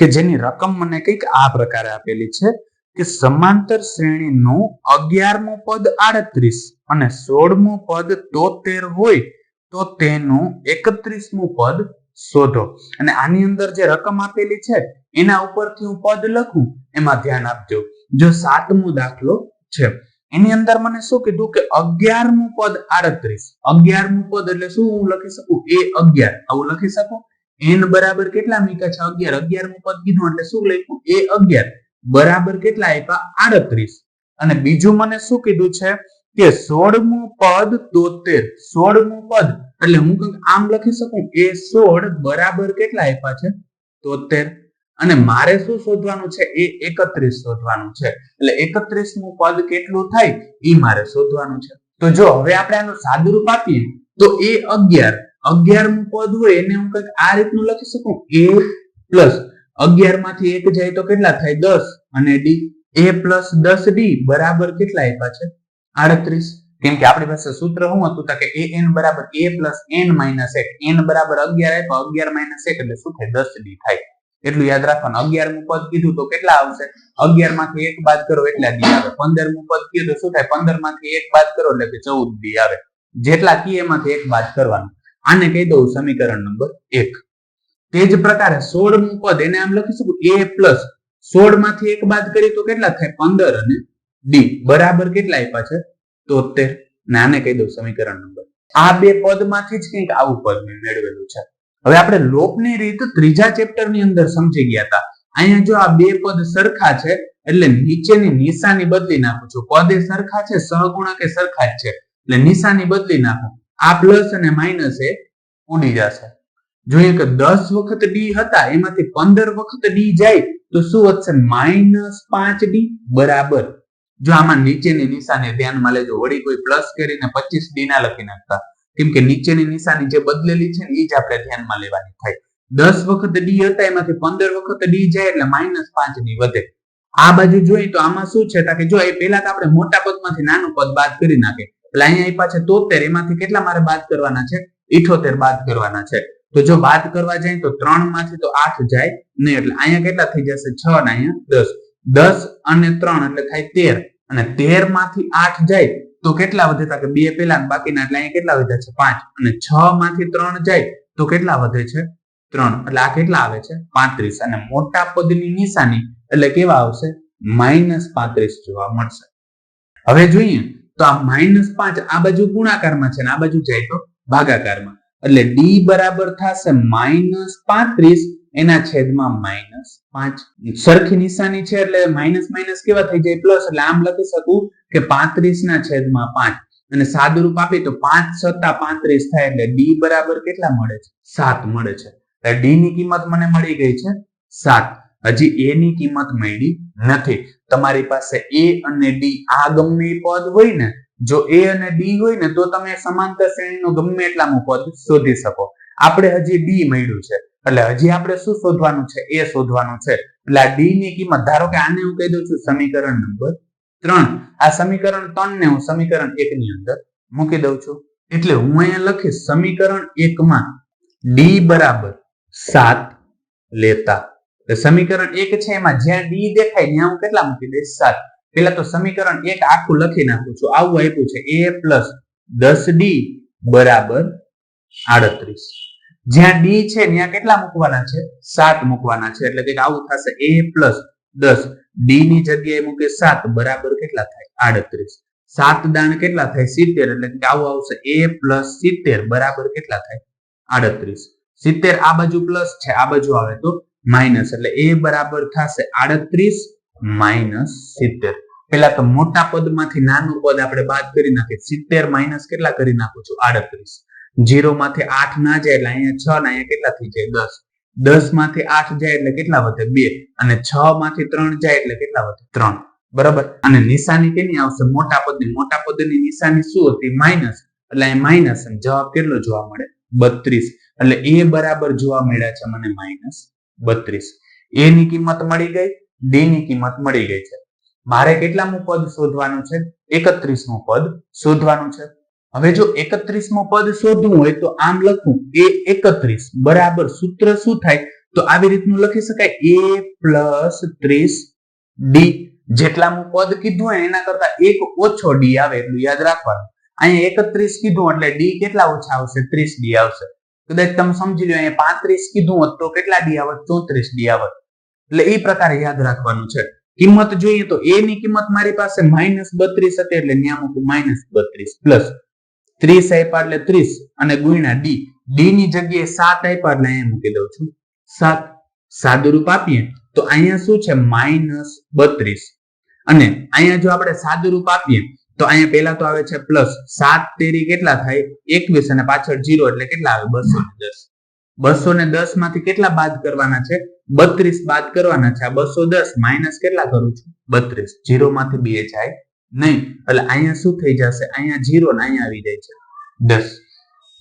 કે જેની રકમ મને કંઈક આ પ્રકારે આપેલી છે કે સમાંતર શ્રેણીનું અગિયારમું પદ આડત્રીસ અને સોળમું પદ તોતેર હોય તો તેનું એકત્રીસમું પદ શોધો. અને આની અંદર જે રકમ આપેલી છે, એના ઉપરથી હું પદ લખું, એમાં ધ્યાન આપજો. જો સાતમો દાખલો છે, એની અંદર મને શું કીધું કે અગિયારમું પદ આડત્રીસ. અગિયારમું પદ એટલે શું હું લખી શકું? એ અગિયાર. આવું લખી શકું? એન બરાબર કેટલા મીકા છે? અગિયાર. અગિયારમું પદ કીધું, એટલે શું લખ્યું? એ અગિયાર. બરાબર કેટલા આપ્યા? આડત્રીસ. અને બીજું મને શું કીધું છે? કે સોળમું પદ તોતેર. સોળમું પદ. એટલે હું કંઈક આમ લખી શકું? એ સોળ બરાબર કેટલા આપ્યા છે? તોતેર. અને મારે શું શોધવાનું છે? એ એકત્રીસ શોધવાનું છે. એટલે એકત્રીસનું પદ કેટલું થાય? એ મારે શોધવાનું છે. તો જો, હવે આપણે આનું સાદુરૂપ આપીએ, તો એ અગિયાર. અગિયારમું પદ હોય એને હું કંઈક આ રીતનું લખી શકું? એ પ્લસ અગિયારમાંથી એક જાય તો કેટલા થાય? દસ. અને ડી, એ પ્લસ દસ ડી બરાબર કેટલા આપ્યા છે? આડત્રીસ. કેમ કે આપણી પાસે સૂત્ર શું હતું? કે એ એન બરાબર એ પ્લસ એન માઇનસ એક. એન બરાબર અગિયાર આપ્યા, અગિયાર માઇનસ એક એટલે શું થાય? દસ ડી થાય. એટલું યાદ રાખવાનું. અગિયારમું પદ કીધું તો કેટલા આવશે? અગિયારમાંથી એક બાદ કરો એટલા ડી આવે. પંદરમું પદ કીધું શું થાય? પંદરમાંથી એક બાદ કરો એટલે કે ચૌદ ડી આવે. જેટલા કી એમાંથી એક બાદ કરવાનું. આને કહી દઉં સમીકરણ નંબર એક. તે જ પ્રકારે સોળમું પદ, એને આમ લખી શકું, એ પ્લસ સોળમાંથી એક બાદ કરીએ તો કેટલા થાય? પંદર અને ડી બરાબર કેટલા આપ્યા છે? તોતેર. ને આને કહી દઉં સમીકરણ નંબર. આ બે પદમાંથી જ કંઈક આવું પદ મેં મેળવેલું છે. હવે આપણે લોપની રીત ત્રીજા ચેપ્ટરની અંદર સમજી ગયા હતા. અહીંયા જો આ બે પદ સરખા છે, એટલે નીચેની નિશાની બદલી નાખું છું. પદે સરખા છે, સહગુણક સરખા જ છે. એટલે નિશાની બદલી નાખું. આ પ્લસ અને માઇનસ એ ઉડી જશે. જોઈએ કે દસ વખત ડી હતા, એમાંથી પંદર વખત ડી જાય, તો શું વધશે? માઇનસ પાંચ ડી બરાબર. જો આમાં નીચેની નિશાની ધ્યાનમાં લેજો, વળી કોઈ પ્લસ કરીને પચીસ ડી ના લખી નાખતા. કેમ કે નીચેની નિશાની જે બદલેલી છે ને એ જ આપણે ધ્યાનમાં લેવાની થાય. દસ વખત ડી હતા, એમાંથી પંદર વખત ડી જાય, એટલે માઇનસ પાંચ ડી વધે. આ બાજુ જોઈએ તો આમાં શું છે? કે જો એ પેલા તો આપણે મોટા પદમાંથી નાનું પદ બાદ કરી નાખે. એટલે અહીંયા આપ્યા છે તોતેર, એમાંથી કેટલા મારે બાદ કરવાના છે? ઇઠોતેર બાદ કરવાના છે. તો જો બાદ કરવા જાય તો ત્રણમાંથી તો આઠ જાય નહીં, એટલે અહીંયા કેટલા થઈ જશે? છ અને અહીંયા દસ. દસ અને ત્રણ એટલે થાય તેર. અને તેરમાંથી આઠ જાય તો કેટલા વધે? તા કે બે પેલા બાકીના, એટલે અહીંયા કેટલા વધ્યા છે? પાંચ. અને છ માંથી ત્રણ જાય તો કેટલા વધે છે? ત્રણ. એટલે આ કેટલા આવે છે? પાંત્રીસ. અને મોટા પદની નિશાની એટલે કેવા આવશે? માઇનસ પાંત્રીસ જોવા મળશે. હવે જોઈએ. તો આ માઇનસ પાંચ આ બાજુ ગુણાકારમાં છે ને આ બાજુ જાય તો ભાગાકારમાં. એટલે ડી બરાબર થશે માઇનસ પાંત્રીસ, એના છેદમાં માઇનસ પાંચ. સરખી નિશાની છે એટલે માઇનસ માઇનસ કેવા થઈ જાય? પ્લસ એટલે આમ લખી શકું કે પાંત્રીસ ના છેદમાં પાંચ. અને સાદુરૂપ આપીએ તો પાંચ સત્તા પાંત્રીસ થાય એટલે ડી બરાબર કેટલા મળે છે? સાત મળે છે. ડી ની કિંમત મને મળી ગઈ છે સાત. હજી એ ની કિંમત મળી નથી. તમારી પાસે એ અને ડી આ પદ હોય ને, જો એ અને ડી હોય ને, તો તમે સમાંતર શ્રેણીનો ગમે એટલાનું પદ શોધી શકો. આપણે હજી ડી મળ્યું છે. એટલે હજી આપણે શું શોધવાનું છે? એ શોધવાનું છે. એટલે આ ડી ની કિંમત, ધારો કે આને હું કહી દઉં છું સમીકરણ નંબર ત્રણ. આ સમીકરણ ત્રણ ને હું સમીકરણ એક ની અંદર મૂકી દઉં છું. એટલે હું અહીંયા લખીશ સમીકરણ એકમાં ડી બરાબર સાત લેતા સમીકરણ એક છે એમાં જ્યાં ડી દેખાય ત્યાં હું કેટલા મૂકી દઈશ? સાત. પેલા તો સમીકરણ એક આખું લખી નાખું છું. આવું આપ્યું છે. એ પ્લસ દસ ડી બરાબર આડત્રીસ. જ્યાં ડી છે ત્યાં કેટલા મૂકવાના છે? સાત મૂકવાના છે. એટલે કે આવું થશે. એ પ્લસ દસ ડી ની જગ્યાએ મૂકે સાત. બરાબર કેટલા થાય? આડત્રીસ. સાત દાણ કેટલા થાય? સિત્તેર. એટલે કે આવું આવશે. એ પ્લસ સિત્તેર. બરાબર કેટલા થાય? આડત્રીસ. સિત્તેર આ બાજુ પ્લસ છે. આ બાજુ આવે તો માઇનસ એટલે એ બરાબર થશે આડત્રીસ માઇનસ સિત્તેર. પેલા તો મોટા પદમાંથી નાનું પદ આપણે બાદ કરી નાખીએ. સિત્તેર માઇનસ કેટલા કરી નાખું છું? આડત્રીસ. જીરો માંથી આઠ ના જાય એટલે અહીંયા છ ને અહીંયા કેટલા થઈ જાય? દસ. દસમાંથી આઠ જાય એટલે કેટલા વધે? બે. અને છ માંથી ત્રણ જાય એટલે કેટલા વધે? ત્રણ. બરાબર? અને નિશાની કેની આવશે? મોટા પદની. મોટા પદની નિશાની શું હતી? માઇનસ. એટલે અહીં માઇનસ જવાબ કેટલો જોવા મળે? બત્રીસ. એટલે એ બરાબર જોવા મળ્યા છે મને માઇનસ બત્રીસ. એ ની કિંમત મળી ગઈ ડી ની કિંમત મળી ગઈ છે. મારે કેટલામું પદ શોધવાનું છે? એકત્રીસમું પદ શોધવાનું છે. હવે જો એકત્રીસમું પદ શોધવું હોય તો આમ લખું એ એકત્રીસ, બરાબર. સૂત્ર શું થાય? તો આવી રીતનું લખી શકાય. એ પ્લસ ત્રીસ ડી જેટલામું પદ કીધું હોય એના કરતા એક ઓછો ડી આવે, એટલું યાદ રાખવાનું. અહીંયા એકત્રીસ કીધું, એટલે ડી કેટલા ઓછા આવશે? ત્રીસ ડી આવશે. કદાચ તમે સમજી લો અહીંયા પાંત્રીસ કીધું હોત તો કેટલા ડી આવત? ચોત્રીસ ડી આવત. એટલે એ પ્રકારે યાદ રાખવાનું છે. કિંમત જોઈએ તો એ ની કિંમત મારી પાસે માઇનસ બત્રીસ હતી એટલે ત્યાં માઇનસ બત્રીસ પ્લસ ત્રીસ આપ્યા એટલે ત્રીસ અને ગુણ્યા ડી ડી ની જગ્યાએ સાત આપ્યા એટલે અહીંયા મૂકી દઉં છું. સાત. સાદુરૂપ આપીએ તો અહીંયા શું છે? માઇનસ બત્રીસ. અને અહીંયા જો આપણે સાદુરૂપ આપીએ તો અહીંયા પહેલા તો આવે છે પ્લસ સાત તેરી કેટલા થાય? એકવીસ અને પાછળ જીરો એટલે કેટલા આવે? બસો ને દસ. બસો ને દસમાંથી કેટલા બાદ કરવાના છે? બત્રીસ બાદ કરવાના છે. આ બસો દસ માઇનસ કેટલા કરું છું? બત્રીસ. જીરો માંથી બે જાય નહીં. એટલે અહીંયા શું થઈ જશે? અહીંયા જીરો ને અહીંયા આવી જાય છે. દસ.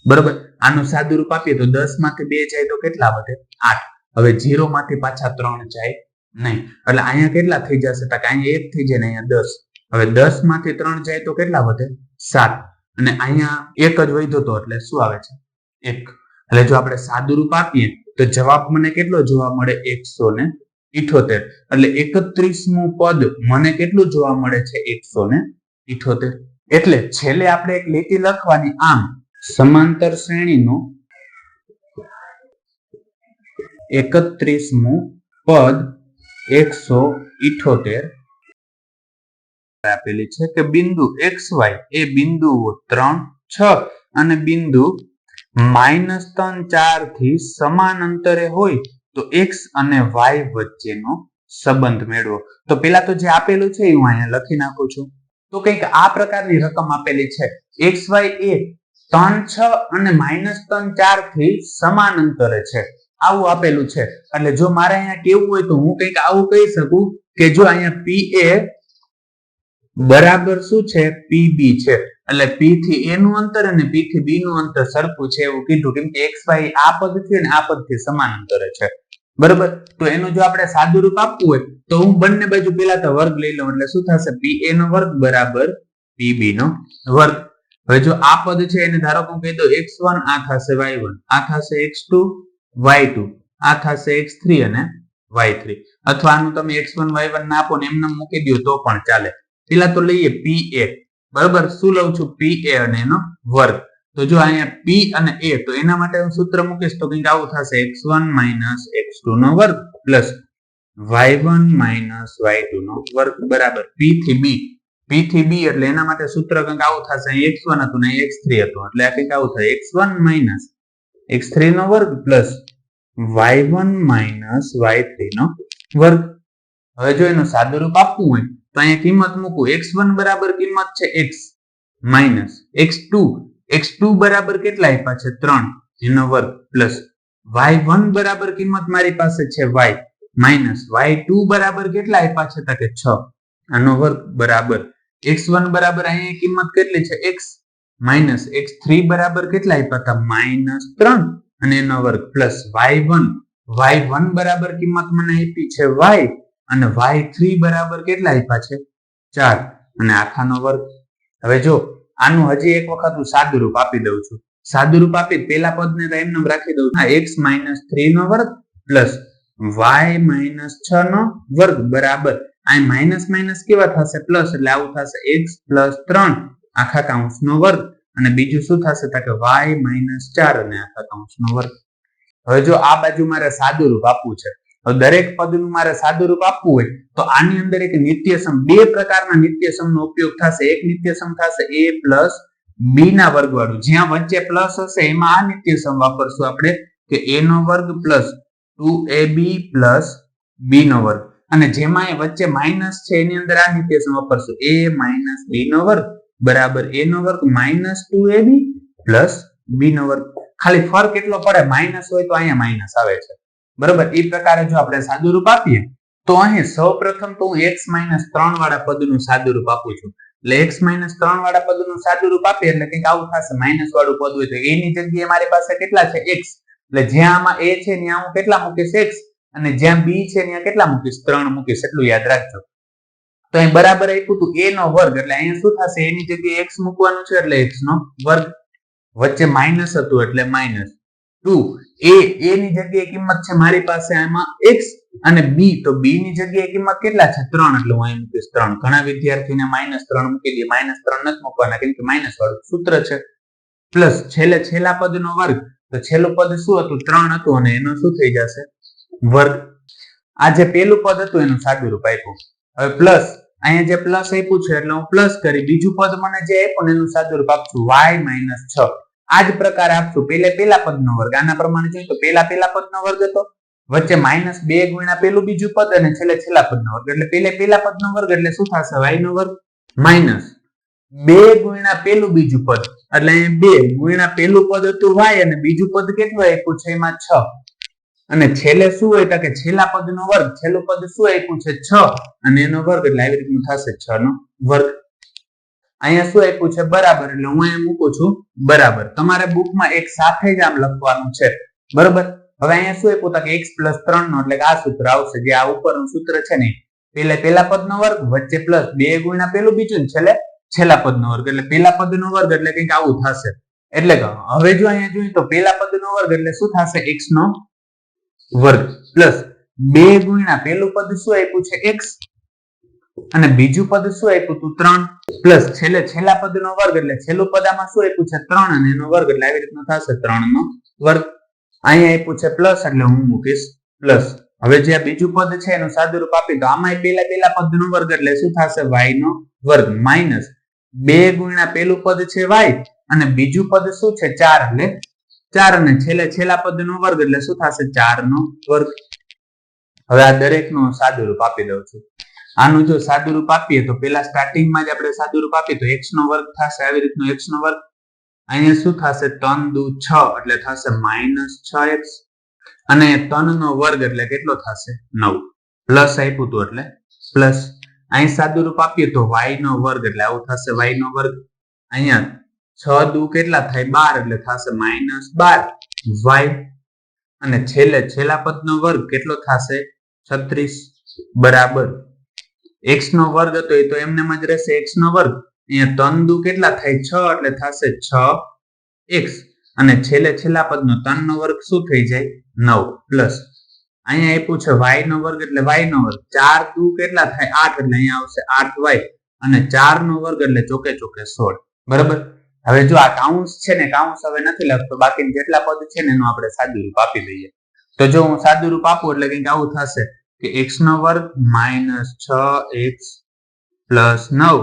બરોબર? આનું સાદુરૂપ આપીએ તો દસમાંથી બે જાય તો કેટલા વધે? આઠ. હવે જીરો માંથી પાછા ત્રણ જાય નહીં. એટલે અહીંયા કેટલા થઈ જશે? તો અહીંયા એક થઈ જાય ને અહીંયા દસ. હવે દસમાંથી ત્રણ જાય તો કેટલા વધે? સાત. અને અહીંયા એક જ વધ્યો તો એટલે શું આવે છે? એક. એટલે જો આપણે સાદુરૂપ આપીએ, તો જવાબ મને કેટલો જોવા મળે? એકસો ને ઇઠોતેર. એટલે એકત્રીસમું પદ મને કેટલું જોવા મળે છે? એકસો ને ઇઠોતેર. એટલે છેલ્લે આપણે એક લીટી લખવાની આમ. સમાંતર શ્રેણીનું એકત્રીસમું પદ એકસો ઇઠોતેર આપેલી છે કે બિંદુ એક્સ વાય એ બિંદુઓ ત્રણ, છ અને બિંદુ માઇનસ ત્રણ, ચારથી સમાન અંતરે હોય તો એક્સ અને વાય વચ્ચેનો સંબંધ મેળવો. તો પેલા તો જે આપેલું છે એ હું અહીંયા લખી નાખું છું. તો કંઈક આ પ્રકારની રકમ આપેલી છે. એક્સ વાય એ ત્રણ, છ અને માઇનસ ત્રણ, ચારથી સમાન અંતરે છે. આવું આપેલું છે. એટલે જો મારે અહીંયા કેવું હોય તો હું કંઈક આવું કહી શકું કે જો અહીંયા પી એ બરાબર શું છે? પી બી છે. એટલે પી થી એ નું અંતર અને પી થી બી નું અંતર સરખું છે એવું કીધું, કેમ કે એક્સ વાય આ પદ છે અને આ પદથી સમાન અંતરે છે. બરાબર? તો એનું જો આપણે સાદું રૂપ આપવું હોય, તો હું બંને બાજુ પેલા તો વર્ગ લઈ લઉં, એટલે શું થશે? પી એ નો વર્ગ બરાબર પી બી નો વર્ગ. હવે જો આ પદ છે, એને ધારો કે હું કહી દઉં એક્સ વન આ થશે વાય વન આ થશે એક્સ ટુ વાય ટુ આ થશે એક્સ થ્રી અને વાય થ્રી અથવા આનું તમે એક્સ વન વાય વન ના આપો ને એમને મૂકી દો તો પણ ચાલે. પેલા તો લઈએ પી એ બરાબર? શું લઉં છું? પી એ અને એનો વર્ગ. તો જો અહીંયા પી અને એ તો એના માટે હું સૂત્ર મૂકીશ તો કંઈક આવું થશે. X one minus x two નો વર્ગ plus y one minus y two નો વર્ગ. બરાબર? પી થી બી પી થી બી એટલે એના માટે સૂત્ર કંઈક આવું થશે. અહીં એક્સ વન હતું ને એક્સ થ્રી હતું. એટલે આ કંઈક આવું થાય. X one minus x three નો વર્ગ plus y one minus y three નો વર્ગ. હવે જો એનું સાદું રૂપ આપવું હોય તો અહીંયા કિંમત મૂકું. એક્સ વન બરાબર કિંમત છે x minus x two. X two બરાબર કેટલા આપ્યા છે? ત્રણ. એનો વર્ગ પ્લસ વાય વન બરાબર કિંમત મારી પાસે છે વાય. માઇનસ વાય ટુ બરાબર કેટલા આપ્યા છે? તો કે છ. આનો વર્ગ બરાબર. એક્સ વન બરાબર અહીંયા કિંમત કેટલી છે? એક્સ માઇનસ એક્સ થ્રી બરાબર કેટલા આપ્યા હતા? માઇનસ ત્રણ. અને એનો વર્ગ plus y one. Y one બરાબર કિંમત મને આપી છે વાય. અને વાય થ્રી બરાબર કેટલા આપ્યા છે? ચાર. અને આખાનો વર્ગ. હવે જો, આનું હજી એક વખત હું સાદું રૂપ આપી દઉં છું. સાદું રૂપ આપી પેલા પદને તો એમને રાખી દઉં. છું એક્સ માઇનસ થ્રી નો વર્ગ પ્લસ વાય માઇનસ છ નો વર્ગ. બરાબર. આ માઇનસ માઇનસ કેવા થશે? પ્લસ એટલે આવું થશે એક્સ પ્લસ ત્રણ. આખા કાઉન્સ નો વર્ગ. અને બીજું શું થશે? તો કે વાય માઇનસ ચાર અને આખા કાઉન્સ નો વર્ગ. હવે જો આ બાજુ મારે સાદું રૂપ આપવું છે. હવે દરેક પદનું મારે સાદું રૂપ આપવું હોય તો આની અંદર એક નિત્યસમ, બે પ્રકારના નિત્યસમનો ઉપયોગ થશે. એક નિત્યસમ થશે એ પ્લસ બી ના વર્ગ વાળું જ્યાં વચ્ચે પ્લસ હશે એમાં આ નિત્યસમ વાપરશું આપણે કે એ નો વર્ગ plus two a b plus b નો વર્ગ. અને જેમાં એ વચ્ચે માઇનસ છે એની અંદર આ નિત્યસમ વાપરશું. એ માઇનસ બી નો વર્ગ બરાબર એ નો વર્ગ minus two a b plus b નો વર્ગ. ખાલી ફરક એટલો પડે માઇનસ હોય તો અહીંયા માઇનસ આવે છે. બરોબર? એ પ્રકારે જો આપણે સાદું રૂપ આપીએ, તો અહીં સૌ પ્રથમ તો હું એક્સ માઇનસ ત્રણ વાળા પદનું સાદું રૂપ આપું છું. એટલે એક્સ માઇનસ ત્રણ વાળા પદનું સાદું રૂપ આપીએ એટલે કંઈક આવું થશે. માઇનસ વાળું પદ હોય તો એની જગ્યાએ મારી પાસે કેટલા છે? એક્સ એટલે જ્યાં આમાં એ છે, ત્યાં હું કેટલા મૂકીશ? એક્સ અને જ્યાં બી છે, ત્યાં કેટલા મૂકીશ? ત્રણ મૂકીશ. એટલું યાદ રાખજો. તો અહીં બરાબર આપ્યું હતું એ નો વર્ગ. એટલે અહીંયા શું થશે? એની જગ્યાએ એક્સ મૂકવાનું છે, એટલે એક્સ નો વર્ગ વચ્ચે માઇનસ હતું, એટલે માઇનસ ટુ એ એ ની જગ્યાએ કિંમત છે મારી પાસે આમાં x અને b, તો b ની જગ્યાએ કિંમત કેટલા છે? ત્રણ. એટલે હું અહીં મૂકીશ ત્રણ. ઘણા વિદ્યાર્થીને માઇનસ ત્રણ મૂકી દે માઇનસ ત્રણ નથી મૂકવાના કેમ કે માઇનસ વાળું સૂત્ર છે. પ્લસ છેલ્લે છેલ્લા પદનો વર્ગ. તો છેલ્લું પદ શું હતું? ત્રણ હતું અને એનો શું થઈ જશે? વર્ગ. આ જે પેલું પદ હતું, એનું સાદું રૂપ આપ્યું. હવે પ્લસ અહીંયા જે પ્લસ આપ્યું છે, એટલે હું પ્લસ કરી. બીજું પદ મને જે આપ્યું એનું સાદું રૂપ આપશું માઇનસ છ. આ જ પ્રકારે આપશું પેલે પેલા પદનો વર્ગ. આના પ્રમાણે જોઈએ તો પેલા પેલા પદનો વર્ગ હતો. વચ્ચે માઇનસ બે ગુણ્યા પેલું બીજું પદ અને છેલ્લે છેલ્લા પદનો વર્ગ. એટલે પેલે પેલા પદનો વર્ગ એટલે શું થશે? વાય નો વર્ગ. માઇનસ બે ગુણ્યા પેલું બીજું પદ. એટલે બે ગુણ્યા પેલું પદ હતું વાય અને બીજું પદ કેટલું આપ્યું છે? એમાં છ. અને છેલ્લે શું હોય તો કે છેલ્લા પદનો વર્ગ. છેલ્લું પદ શું આપ્યું છે? છ. અને એનો વર્ગ એટલે આવી રીતનું થશે છ નો વર્ગ. અહીંયા શું આપ્યું છે? બરાબર. એટલે હું અહીંયા મૂકું છું બરાબર. તમારે બુકમાં એક સાથે જ આમ લખવાનું છે. બરોબર? હવે અહીંયા શું આપ્યું? કે એક્સ પ્લસ ત્રણ નો, એટલે આ સૂત્ર આવશે. જે આ ઉપરનું સૂત્ર છે ને, પેલે પેલા પદનો વર્ગ, વચ્ચે પ્લસ બે ગુણ્યા પેલું બીજું છેલ્લે છેલ્લા પદનો વર્ગ. એટલે પેલા પદનો વર્ગ એટલે કંઈક આવું થશે. એટલે કે હવે જો અહીંયા જોઈએ તો પેલા પદનો વર્ગ એટલે શું થશે? એક્સ નો વર્ગ. પ્લસ બે ગુણ્યા પેલું પદ શું આપ્યું છે? એક્સ અને બીજું પદ શું આપ્યું હતું ત્રણ. પ્લસ છેલ્લે છેલ્લા પદનો વર્ગ, એટલે છેલ્લું પદ આમાં શું આપ્યું છે? ત્રણ અને એનો વર્ગ, એટલે આવી રીતનો થશે ત્રણ નો વર્ગ. અહીંયા આપ્યું છે પ્લસ એટલે હું મૂકીશ પ્લસ હવે જે આ બીજું પદ છે, એનું સાદું રૂપ આપી તો આમાં પેલા પેલા પદનો વર્ગ, એટલે શું થશે? વાય નો વર્ગ. માઇનસ બે ગુણ્યા પેલું પદ છે વાય, અને બીજું પદ શું છે? ચાર, એટલે ચાર અને છેલ્લે છેલ્લા પદનો વર્ગ, એટલે શું થશે? ચાર નો વર્ગ. હવે આ દરેકનું સાદું રૂપ આપી દઉં છું. આનું જો સાદું રૂપ આપીએ તો પેલા સ્ટાર્ટિંગમાં જ આપણે સાદું રૂપ આપીએ તો એક્સ નો વર્ગ થશે. આવી રીતનું એક્સ નો વર્ગ. અહીંયા શું થશે? ત્રણ દુ છ, એટલે થશે માઇનસ છ એક્સ અને ત્રણ નો વર્ગ એટલે કેટલો થશે? નવ. પ્લસ આપ્યું હતું એટલે? પ્લસ. અહીં સાદું રૂપ આપીએ તો વાય નો વર્ગ એટલે આવું થશે વાય નો વર્ગ. અહીંયા છ દુ કેટલા થાય? બાર, એટલે થશે માઇનસ બાર. વાય અને છેલ્લે, છેલ્લા પદનો વર્ગ કેટલો થશે? છત્રીસ. બરાબર. એક્સ નો વર્ગ હતો એ તો એમને જ રહેશે એક્સ નો વર્ગ. અહીંયા ત્રણ દુ કેટલા થાય? છ એટલે થશે છ એક્સ અને છેલ્લે છેલ્લા પદનો ત્રણ નો વર્ગ શું થઈ જાય? નવ પ્લસ. અહીંયા આપ્યું છે વાય નો વર્ગ એટલે વાય નો વર્ગ. ચાર દુ કેટલા થાય? આઠ એટલે અહીંયા આવશે આઠ વાય અને ચાર નો વર્ગ એટલે ચોકે ચોકે સોળ. બરાબર? હવે જો આ કાઉન્સ છે ને કાઉન્સ હવે નથી લખતો બાકી જેટલા પદ છે ને એનું આપણે સાદું રૂપ આપી દઈએ. તો જો હું સાદું રૂપ આપું એટલે કંઈક આવું થશે. કે એક્સ નો વર્ગ માઇનસ છ એક્સ પ્લસ નવ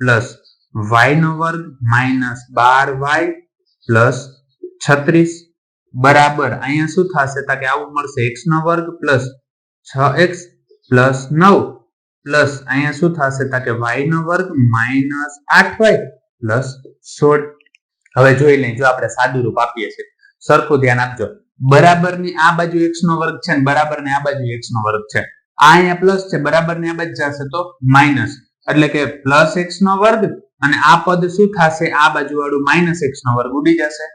પ્લસ વાય નો વર્ગ માઇનસ બાર વાય પ્લસ છત્રીસ. બરાબર. અહીંયા શું થશે? તા કે આવું મળશે. એક્સ નો વર્ગ પ્લસ છ એક્સ પ્લસ નવ પ્લસ અહીંયા શું થશે? તા કે વાય નો વર્ગ માઇનસ આઠ વાય પ્લસ સોળ. હવે જોઈ લઈએ. જો આપણે સાદું રૂપ આપીએ છીએ. સરખું ધ્યાન આપજો. બરાબરની આ બાજુ એક્સ નો વર્ગ છે ને બરાબર ને આ બાજુ એક્સ નો વર્ગ છે. આ અહીંયા પ્લસ છે બરાબર ને આ બાજુ જશે તો માઇનસ એટલે કે પ્લસ એક્સ નો વર્ગ અને આ પદ શું થશે? આ બાજુ વાળું માઇનસ એક્સ નો વર્ગ ઉડી જશે.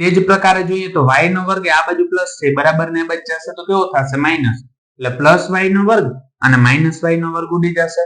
તે જ પ્રકારે જોઈએ તો વાય નો વર્ગ આ બાજુ પ્લસ છે બરાબર ને બાજુ જશે તો કેવો થશે? માઇનસ એટલે પ્લસ વાય નો વર્ગ અને માઇનસ વાય નો વર્ગ ઉડી જશે.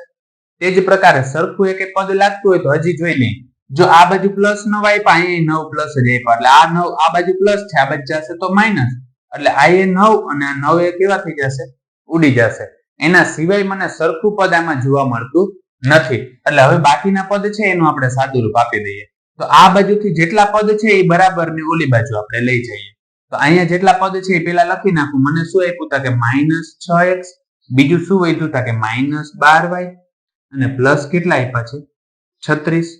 તે જ પ્રકારે સરખું એક પદ લાગતું હોય તો હજી જોઈ લઈએ જો આ બાજુ પ્લસ નવ આપ્યા અહીંયા નવ પ્લસ જ આપ્યા. એટલે આ નવ, આ બાજુ પ્લસ છે, આ બાજુ જશે તો માઇનસ એટલે આ એ નવ અને આ નવ એ કેવા થઈ જશે? ઉડી જશે. એના સિવાય મને સરખું પદ આમાં જોવા મળતું નથી. એટલે હવે બાકીના પદ છે, એનું આપણે સાદું રૂપ આપી દઈએ. તો આ બાજુથી જેટલા પદ છે, એ બરાબર ને ઓલી બાજુ આપણે લઈ જઈએ. તો અહીંયા જેટલા પદ છે, એ પેલા લખી નાખું. મને શું આપ્યું તા કે માઇનસ છ એક્સ બીજું શું વધ્યું તા કે માઇનસ બાર વાય અને પ્લસ કેટલા આપ્યા છે? છત્રીસ.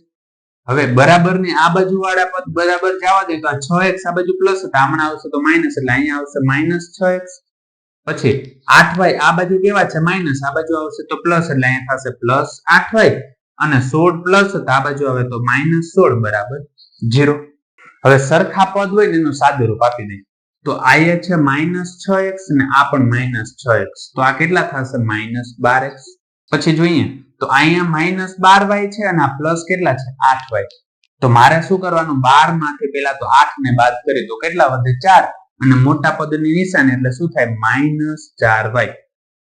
હવે બરાબર ને આ બાજુ વાળા પદ બરાબર જવા દે તો આ છ એક્સ આ બાજુ પ્લસ હતા. આવશે તો માઇનસ એટલે અહીંયા આવશે માઇનસ છ એક્સ. પછી આઠ વાય આ બાજુ કેવા છે? માઇનસ આ બાજુ આવશે તો પ્લસ એટલે અહીંયા થશે પ્લસ આઠ વાય. અને સોળ પ્લસ આ બાજુ આવે તો માઇનસ સોળ, બરાબર? ઝીરો હવે સરખા પદ હોય ને એનું સાદું રૂપ આપી દઈએ. તો આ છે માઇનસ છ એક્સ ને આ પણ માઇનસ છ એક્સ. તો આ કેટલા થશે? માઇનસ બાર એક્સ. પછી જોઈએ. તો અહીંયા માઇનસ બાર વાય છે અને આ પ્લસ કેટલા છે? આઠ વાય તો મારે શું કરવાનું? બારમાંથી પેલા તો આઠ ને બાદ કરી તો કેટલા વધે? ચાર. અને મોટા પદની નિશાની એટલે શું થાય? માઇનસ ચાર વાય.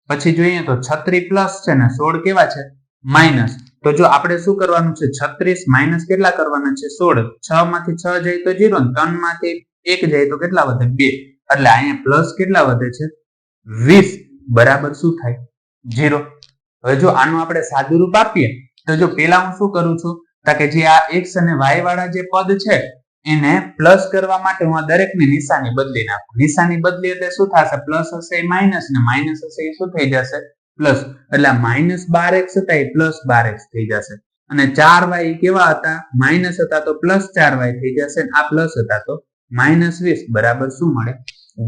પછી જોઈએ તો છત્રી પ્લસ છે ને સોળ કેવા છે? માઇનસ તો જો આપણે શું કરવાનું છે? છત્રીસ માઇનસ કેટલા કરવાના છે? સોળ. છ માંથી છ જાય તો જીરો ત્રણમાંથી એક જાય તો કેટલા વધે? બે. એટલે અહીંયા પ્લસ કેટલા વધે છે? વીસ. બરાબર શું થાય? ઝીરો હવે જો આનું આપણે સાદું રૂપ આપીએ, તો જો પેલા હું શું કરું છું? તો કે જે આ એક્સ અને વાય વાળા જે પદ છે, એને પ્લસ કરવા માટે હું આ દરેકની નિશાની બદલી નાખું. નિશાની બદલી એટલે શું થશે? પ્લસ હશે એ માઇનસ ને માઇનસ હશે એ શું થઈ જશે? પ્લસ એટલે માઇનસ બાર એક્સ હતા એ પ્લસ બાર એક્સ થઈ જશે. અને ચાર વાય કેવા હતા? માઇનસ હતા તો પ્લસ ચાર વાય થઈ જશે આ પ્લસ હતા તો માઇનસ વીસ. બરાબર શું મળે?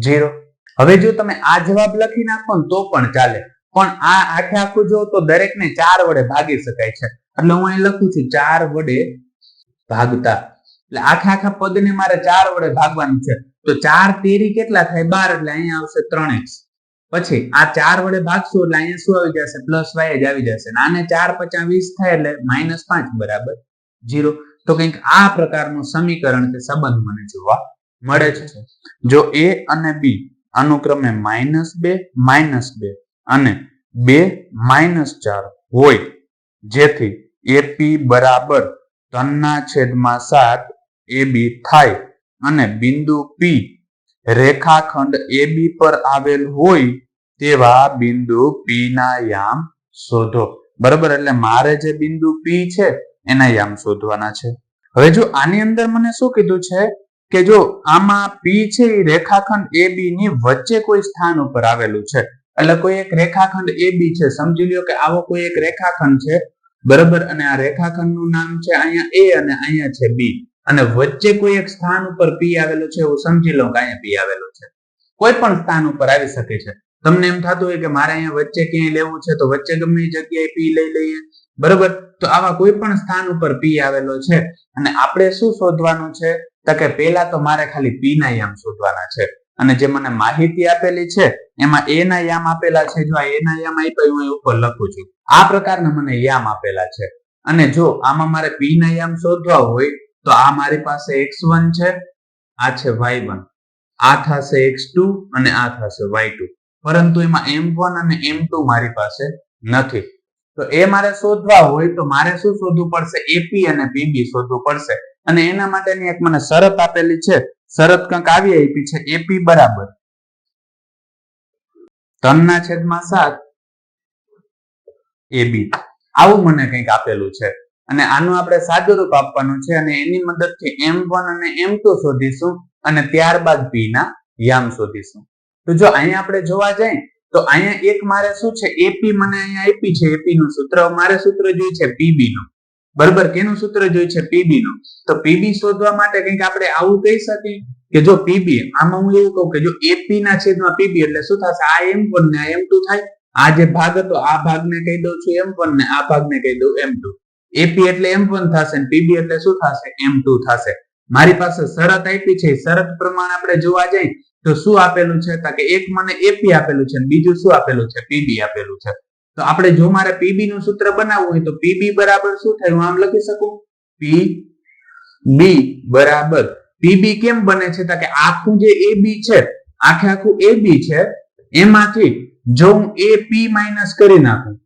ઝીરો હવે જો તમે આ જવાબ લખી નાખો તો પણ ચાલે. પણ આ આખે આખું જો તો દરેકને ચાર વડે ભાગી શકાય છે. એટલે હું અહીં લખું છું, ચાર વડે ભાગતા. એટલે આખા આખા પદને મારે ચાર વડે ભાગવાનું છે. તો ચાર તેરી કેટલા થાય? બાર, એટલે અહીંયા આવશે ત્રણ એક્સ. પછી આ ચાર વડે ભાગશું એટલે અહીંયા શું આવી જશે? પ્લસ વાય જ આવી જશે. આને ચાર પચાસ વીસ થાય એટલે માઇનસ પાંચ બરાબર જીરો. તો કંઈક આ પ્રકારનું સમીકરણ કે સંબંધ મને જોવા મળે છે. જો એ અને બી અનુક્રમે માઇનસ બે માઇનસ બે અને બે માઇનસ ચાર હોય. જેથી એપી બરાબર ત્રણના છેદમાં સાત એ બી થાય અને બિંદુ પી રેખાખંડ એ બી પર આવેલ હોય તેવા બિંદુ પી ના યામ શોધો. બરાબર? એટલે મારે જે બિંદુ પી છે, એના યામ શોધવાના છે. હવે જો આની અંદર મને શું કીધું છે કે જો આમાં પી છે એ રેખાખંડ એ બી ની વચ્ચે કોઈ સ્થાન ઉપર આવેલું છે એટલે કોઈ એક રેખાખંડ એ બી છે. સમજી લ્યો કે આવો કોઈ એક રેખાખંડ છે. બરાબર? અને આ રેખાખંડનું નામ છે અહીંયા એ અને અહીંયા છે બી. અને વચ્ચે કોઈ એક સ્થાન ઉપર પી આવેલું છે એવું સમજી લો કે અહીંયા પી આવેલું છે. કોઈ પણ સ્થાન ઉપર આવી શકે છે. તમને એમ થતું હોય કે મારે અહીંયા વચ્ચે ક્યાંય લેવું છે તો વચ્ચે ગમે જગ્યાએ પી લઈ લઈએ. બરોબર? તો આવા કોઈ પણ સ્થાન ઉપર પી આવેલો છે. અને આપણે શું શોધવાનું છે? તો કે પેલા તો મારે ખાલી પી ના યામ શોધવાના છે. અને જે મને માહિતી આપેલી છે, એમાં એ ના યામ આપેલા છે. જો આ એ ના યામ આપ્યા હું ઉપર લખું છું. આ પ્રકારના મને યામ આપેલા છે. અને જો આમાં મારે પી ના યામ શોધવા હોય, તો આ મારી પાસે એક્સ વન છે, આ છે વાય વન આ થશે એક્સ ટુ અને આ થશે વાય ટુ પરંતુ એમાં એમ વન અને એમ ટુ મારી પાસે નથી. તો એ મારે શોધવા હોય, તો મારે શું શોધવું પડશે? એપી અને પીબી શોધવું પડશે. અને એના માટેની એક મને શરત આપેલી છે શરત કંઈક આવી આપી છે એપી બરાબર. ત્રણના છેદમાં સાત એબી આવું મને કંઈક આપેલું છે. અને આનું આપણે સાદું રૂપ આપવાનું છે અને એની મદદથી એમ વન અને એમ ટુ શોધીશું અને ત્યારબાદ પી ના યામ શોધીશું. તો જો અહીંયા આપણે જોવા જઈએ તો અહીંયા એક મારે શું છે? એપી મને અહીંયા આપી છે એપી નું સૂત્ર. મારે સૂત્ર જોઈએ છે પીબી નું. બરોબર, કેનું સૂત્ર જોઈ છે? પીબી નું. તો પીબી શોધવા માટે કંઈક આપણે આવું કહી શકીએ કે જો પીબી આમાં હું એવું કહું કે જો એપી ના છેદમાં પીબી એટલે શું થશે? આ એમ વન ને એમ ટુ થાય? આ જે ભાગ હતો, આ ભાગને કહી દઉં છું એમ વન ને, આ ભાગને કહી દઉં એમ ટુ એપી એટલે એમ વન થશે ને પીબી એટલે શું થશે? એમ ટુ થશે. મારી પાસે શરત આપી છે. શરત પ્રમાણે આપણે જોવા જઈએ તો શું આપેલું છે? કે એક મને એપી આપેલું છે બીજું શું આપેલું છે? પીબી આપેલું છે. તો આપણે જો મારે પીબી નું સૂત્ર બનાવવું હોય તો પીબી બરાબર શું થાય? હું આમ લખી શકું? પી બી બરાબર. પીબી કેમ બને છે? કે આખું જે એ બી છે, આખે આખું એ બી છે, એમાંથી જો હું એ પી માઇનસ કરી નાખું,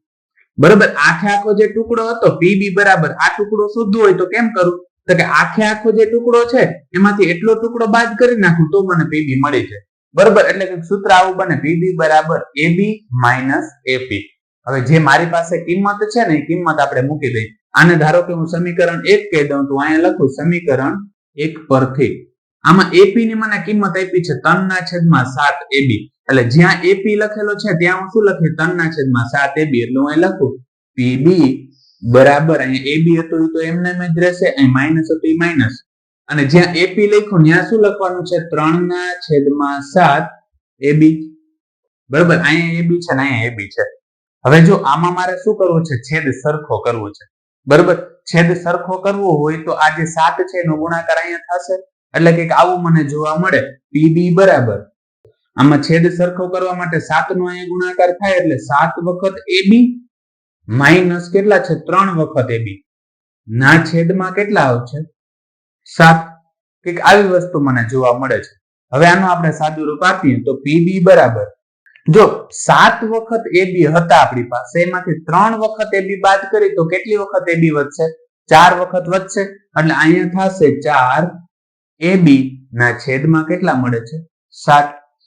બરાબર? આખે આખો જે ટુકડો હતો પીબી બરાબર, આ ટુકડો શોધવો હોય તો કેમ કરું? તો કે આખે આખો જે ટુકડો છે, એમાંથી એટલો ટુકડો બાદ કરી નાખું, તો મને પીબી મળી જાય. બરાબર? એટલે કે સૂત્ર આવું બને પીબી બરાબર એબી માઇનસ એપી હવે જે મારી પાસે કિંમત છે ને એ કિંમત આપણે મૂકી દઈ આને ધારો કે હું સમીકરણ એક કહી દઉં તો અહીંયા લખું સમીકરણ એક પરથી. આમાં એપી ની મને કિંમત આપી છે ત્રણ ના છેદમાં સાત એબી એટલે જ્યાં એપી લખેલો છે ત્યાં હું શું લખી ત્રણ ના છેદમાં સાત એબી એટલે હું અહીં લખું પીબી બરાબર, અહીંયા એબી હતું તો એમને એમ જ રહેશે, અહીં માઇનસ હતું એ માઇનસ અને જ્યાં એપી લખ્યું ત્યાં શું લખવાનું છે? ત્રણ ના છેદમાં સાત એબી બરાબર, અહીંયા એબી છે ને અહીંયા એબી છે. હવે જો આમાં મારે શું કરવું છે? છેદ સરખો કરવો છે. બરાબર? છેદ સરખો કરવો હોય તો આ જે સાત છે એનો ગુણાકાર અહીંયા થશે. એટલે કે આવું મને જોવા મળે. પીબી બરાબર. આમાં છેદ સરખો કરવા માટે સાત નો અહીંયા ગુણાકાર થાય એટલે સાત વખત એબી માઇનસ કેટલા છે? ત્રણ વખત એબી. ના છેદમાં કેટલા આવશે? સાત. કંઈક આવી વસ્તુ મને જોવા મળે છે. હવે આનું આપણે સાદું રૂપ આપીએ તો પીબી બરાબર. જો સાત વખત એબી હતા આપણી પાસે, એમાંથી ત્રણ વખત એબી બાદ કરી, તો કેટલી વખત એબી વધશે? ચાર વખત વધશે. એટલે અહીંયા થશે ચાર. એબી ના છેદમાં કેટલા મળે છે? સાત.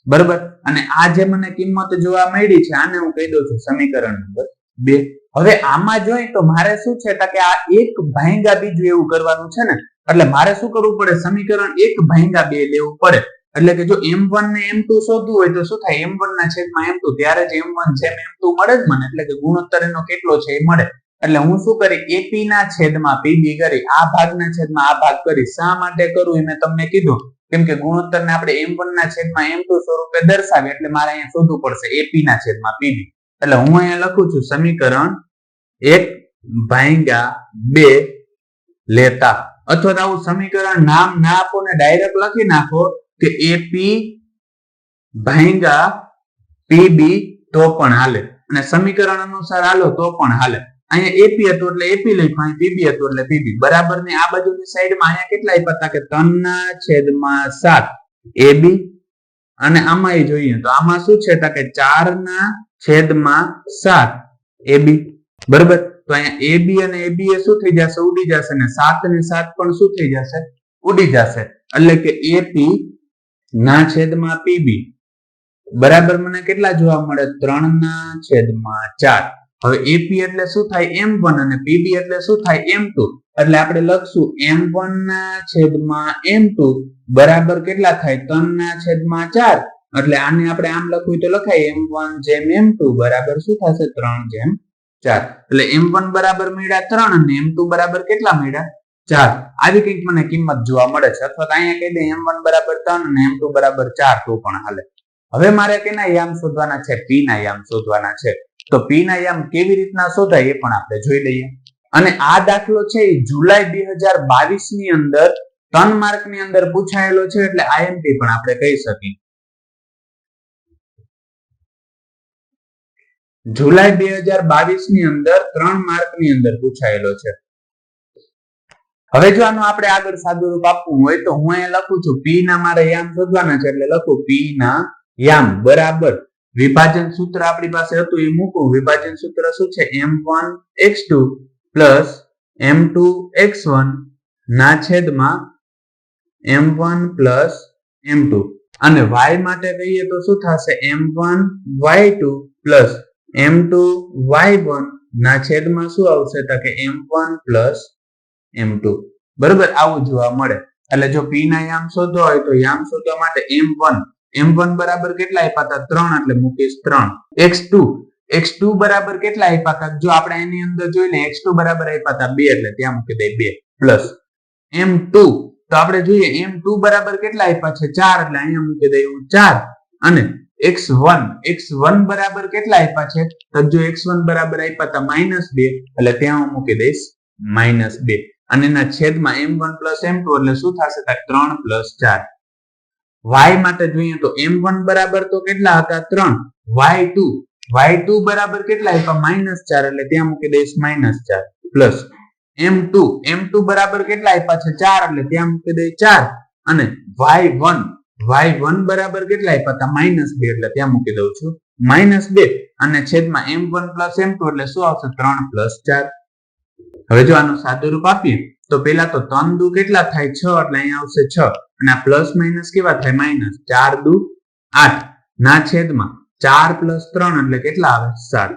બરોબર? અને આ જે મને કિંમત જોવા મળી છે, આને હું કહી દઉં છું સમીકરણ નંબર બે. હવે આમાં જોઈએ તો મારે શું છે? કે આ એક ભાંગા બીજું એવું કરવાનું છે ને? એટલે મારે શું કરવું પડે? સમીકરણ એક ભાંગા બે લેવું પડે. એટલે કે જો એમ ને એમ ટુ શોધવું હોય તો શું થાય? એમ વન ના છેદમાં એમ ટુ ત્યારે જ એમ જેમ એમ ટુ મળે જ મને. એટલે કે ગુણોત્તર એનો કેટલો છે એ મળે. એટલે હું શું કરી? એપી ના છેદમાં પીબી કરી, આ ભાગના છેદમાં આ ભાગ કરી. શા માટે કરું એ મેં તમને કીધું? કેમ કે ગુણોત્તર ને આપણે એમ વન ના છેદમાં એમ ટુ સ્વરૂપે દર્શાવે એટલે મારે અહીંયા શોધવું પડશે એપી ના છેદમાં પીબી એટલે હું અહીંયા લખું છું, સમીકરણ એક ભાંગ્યા બે લેતા. અથવા તો આવું સમીકરણ નામ ના આપો ને ડાયરેક્ટ લખી નાખો. કે એપી પી પીબી તો પણ હાલે. અને સમીકરણ અનુસાર હાલો તો પણ હાલે. અહીંયા એપી હતું એટલે એપી લખ્યું, અહીં પીબી હતું એટલે પીબી બરાબર ને આ બાજુની સાઈડમાં અહીંયા કેટલા આપ્યા કે ત્રણ છેદમાં સાત? એબી અને આમાં એ જોઈએ તો આમાં શું છે કે ચાર ના છેદમાં સાત? એબી બરોબર? તો અહીંયા એબી અને એબી એ શું થઈ જશે? ઉડી જશે ને સાત ને સાત પણ શું થઈ જશે? ઉડી જશે. એટલે કે એપી ના છેદમાં પીબી. બરાબર મને કેટલા જોવા મળે? ત્રણ ના છેદમાં ચાર. હવે એપી એટલે શું થાય? એમ વન અને પીબી એટલે શું થાય? M two. એટલે આપણે લખશું એમ વન ના છેદમાં એમ ટુ. બરાબર કેટલા થાય? ત્રણ ના છેદમાં ચાર. એટલે આને આપણે આમ લખવું તો લખાય એમ વન જેમ એમ ટુ. બરાબર શું થશે? ત્રણ જેમ ચાર. એટલે એમ વન બરાબર મળ્યા ત્રણ અને એમ ટુ બરાબર કેટલા મળ્યા? ચાર. આવી કંઈક મને કિંમત જોવા મળે છે. અથવા અહીંયા કહી દે એમ વન બરાબર ત્રણ અને એમ ટુ બરાબર ચાર, તો પણ હાલે. હવે મારે કેના યામ શોધવાના છે? પી ના યામ શોધવાના છે. તો પી ના યામ કેવી રીતના શોધાય એ પણ આપણે જોઈ લઈએ. અને આ દાખલો છે એ જુલાઈ બે હજાર બાવીસની અંદર ત્રણ માર્કની અંદર પૂછાયેલો છે એટલે આઈએમપી પણ આપણે કહી શકીએ. જુલાઈ બે હજાર બાવીસની અંદર ત્રણ માર્કની અંદર પૂછાયેલો છે. હવે જો આનું આપણે આગળ સાદું રૂપ આપવું હોય તો હું અહીંયા લખું છું, પી ના મારે યામ શોધવાના છે એટલે લખું, પી ના યામ, બરાબર. વિભાજન સૂત્ર આપણી પાસે હતું, એ મૂકું. વિભાજન સૂત્ર શું છે? M one x two plus m two x one ના છેદમાં m one plus m two. અને વાય માટે કહીએ તો શું થશે? M one y two plus m two y one ના છેદમાં શું આવશે? તો કે પ્લસ એમ ટુ બરોબર? આવું જોવા મળે. એટલે જો પી ના યામ શોધવા હોય તો યામ શોધવા માટે એમ વન એમ વન બરાબર કેટલા આપ્યા હતા? ત્રણ, એટલે મૂકીશ ત્રણ. એક્સ ટુ એક્સ ટુ બરાબર કેટલા આપ્યા હતા? જો આપણે એની અંદર જોઈને એક્સ ટુ બરાબર આપ્યા હતા બે, એટલે ત્યાં મૂકી દઈએ બે પ્લસ એમ ટુ તો આપણે જોઈએ એમ ટુ બરાબર કેટલા આપ્યા છે? ચાર, એટલે અહીંયા મૂકી દઈએ ચાર. અને એક્સ વન એક્સ વન બરાબર કેટલા આપ્યા છે? તો જો એક્સ વન બરાબર આપ્યા હતા માઇનસ બે, એટલે ત્યાં હું મૂકી દઈશ માઇનસ બે. અને એના છેદમાં m one plus m two એટલે શું થશે? ત્રણ પ્લસ ચાર. વાય માટે જોઈએ તો એમ વન બરાબર તો કેટલા હતા? ત્રણ. Y two. વાય ટુ બરાબર કેટલા આપ્યા? માઇનસ ચાર. એટલે ત્યાં મૂકી દઈશ માઇનસ ચાર. Plus m two. M two બરાબર કેટલા આપ્યા છે? ચાર. એટલે ત્યાં મૂકી દઈએ ચાર. અને વાય વન. વાય વન બરાબર કેટલા આપ્યા હતા? માઇનસ બે. એટલે ત્યાં મૂકી દઉં છું. માઇનસ બે. અને છેદમાં m one plus m two. એટલે શું આવશે? ત્રણ પ્લસ ચાર. હવે જો આનું સાદું રૂપ આપીએ, તો પેલા તો ત્રણ દુ કેટલા થાય? છ, એટલે અહીંયા આવશે છ. અને આ પ્લસ માઇનસ કેવા થાય? માઇનસ ચાર દુ આઠ. ના છેદમાં ચાર પ્લસ ત્રણ એટલે કેટલા આવે? સાત.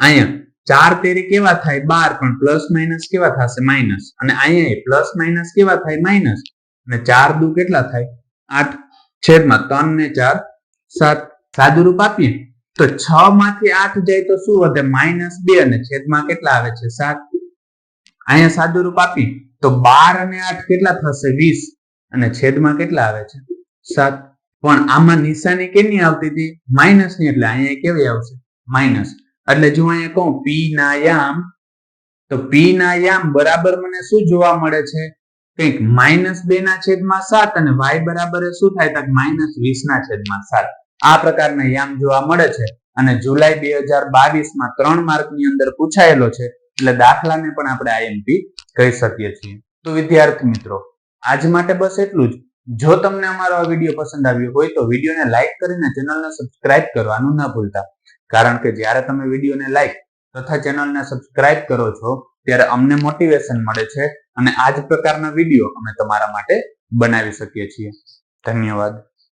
અહીંયા ચાર તેરી કેવા થાય? બાર, પણ પ્લસ માઇનસ કેવા થશે? માઇનસ અને અહીંયા પ્લસ માઇનસ કેવા થાય? માઇનસ અને ચાર દુ કેટલા થાય? આઠ. છેદમાં ત્રણ ને ચાર, સાત. સાદું રૂપ આપીએ, તો છ માંથી આઠ જાય તો શું વધે? માઇનસ બે. અને છેદમાં કેટલા આવે છે? સાત. અહીંયા સાદું રૂપ આપી, તો બાર અને આઠ કેટલા થશે? વીસ. અને છેદમાં કેટલા આવે છે? સાત. પણ આમાં નિશાની કેની આવતી હતી? માઇનસની એટલે અહીંયા કેવી આવશે? માઇનસ. એટલે જો અહીંયા કહું પી ના યામ, તો પી ના યામ બરાબર મને શું જોવા મળે છે? કંઈક માઇનસ બે ના છેદમાં સાત અને વાય બરાબર શું થાય? તો માઇનસ વીસ ના છેદમાં સાત. આ પ્રકારના યામ જોવા મળે છે. અને જુલાઈ બે હજાર બાવીસમાં ત્રણ માર્કની અંદર પૂછાયેલો છે. એટલે દાખલાને પણ આપણે આઈએમપી કહી શકીએ છીએ. તો વિદ્યાર્થી મિત્રો, આજ માટે બસ એટલું જ. જો તમને અમારો આ વીડિયો પસંદ આવ્યો હોય તો વિડીયોને લાઈક કરીને ચેનલને સબસ્ક્રાઇબ કરવાનું ન ભૂલતા. કારણ કે જ્યારે તમે વિડીયોને લાઈક તથા ચેનલને સબસ્ક્રાઇબ કરો છો, ત્યારે અમને મોટિવેશન મળે છે અને આ જ પ્રકારના વીડિયો અમે તમારા માટે બનાવી શકીએ છીએ. ધન્યવાદ.